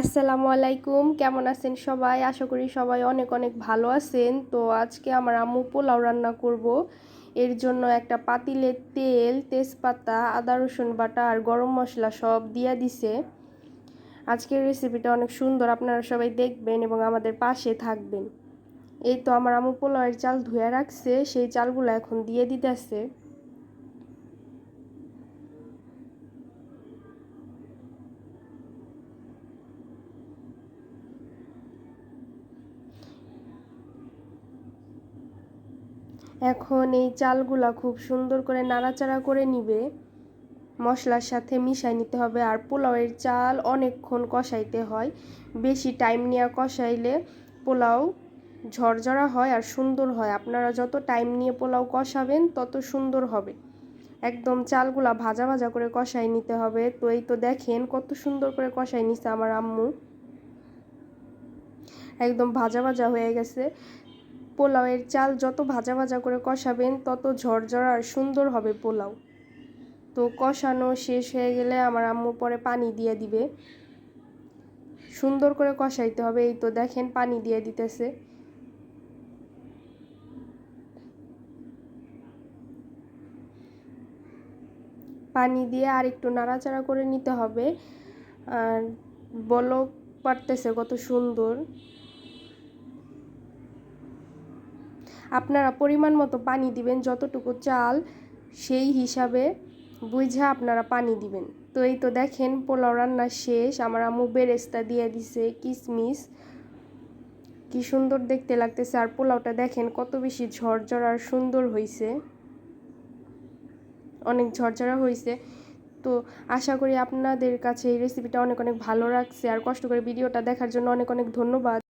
আসসালামু আলাইকুম। কেমন আছেন সবাই? আশা করি সবাই অনেক অনেক ভালো আছেন। তো আজকে আমার আম্মু পোলাও রান্না করব। এর জন্য একটা পাতিলের তেল, তেজপাতা, আদা, রসুন বাটা আর গরম মশলা সব দিয়ে দিছে। আজকের রেসিপিটা অনেক সুন্দর, আপনারা সবাই দেখবেন এবং আমাদের পাশে থাকবেন। এই তো আমার আম্মু পোলাওয়ের চাল ধুয়ে রাখছে, সেই চালগুলো এখন দিয়ে দিতেছে। এখন এই চালগুলা খুব সুন্দর করে নাড়াচাড়া করে নিবে। মশলার সাথে মিশাই নিতে হবে আর পোলাওয়ের চাল অনেকক্ষণ কষাইতে হয়। বেশি টাইম নিয়ে কষাইলে পোলাও ঝরঝরা হয় আর সুন্দর হয়। আপনারা যত টাইম নিয়ে পোলাও কষাবেন, তত সুন্দর হবে। একদম চালগুলা ভাজা ভাজা করে কষাই নিতে হবে। তো এই তো দেখেন কত সুন্দর করে কষাই নিছে আমার আম্মু। একদম ভাজা ভাজা হয়ে গেছে। পোলাওয়ের চাল যত ভাজা ভাজা করে কষাবেন, তত ঝরঝরা আর সুন্দর হবে পোলাও। তো কষানো শেষ হয়ে গেলে আমার আম্মু পরে পানি দিয়ে দিবে। সুন্দর করে কষাইতে হবে, এই তো দেখেন পানি দিয়ে দিতেছে। পানি দিয়ে আর একটু নাড়াচাড়া করে নিতে হবে। আর বলক পারতেছে কত সুন্দর। আপনারা পরিমাণ মতো পানি দিবেন, যতটুকু চাল, সেই হিসাবে বুঝা আপনারা পানি দিবেন। তো এই তো দেখেন, পোলাও রান্না শেষ। আমার আম্মু বেরেস্তা দিয়ে দিছে কিশমিশ কি সুন্দর দেখতে লাগতেছে। আর পোলাওটা দেখেন, কত বেশি ঝরঝর আর সুন্দর হয়েছে অনেক ঝরঝরা হয়েছে তো আশা করি আপনাদের কাছে এই রেসিপিটা অনেক অনেক ভালো লাগছে। আর কষ্ট করে ভিডিওটা দেখার জন্য অনেক অনেক ধন্যবাদ।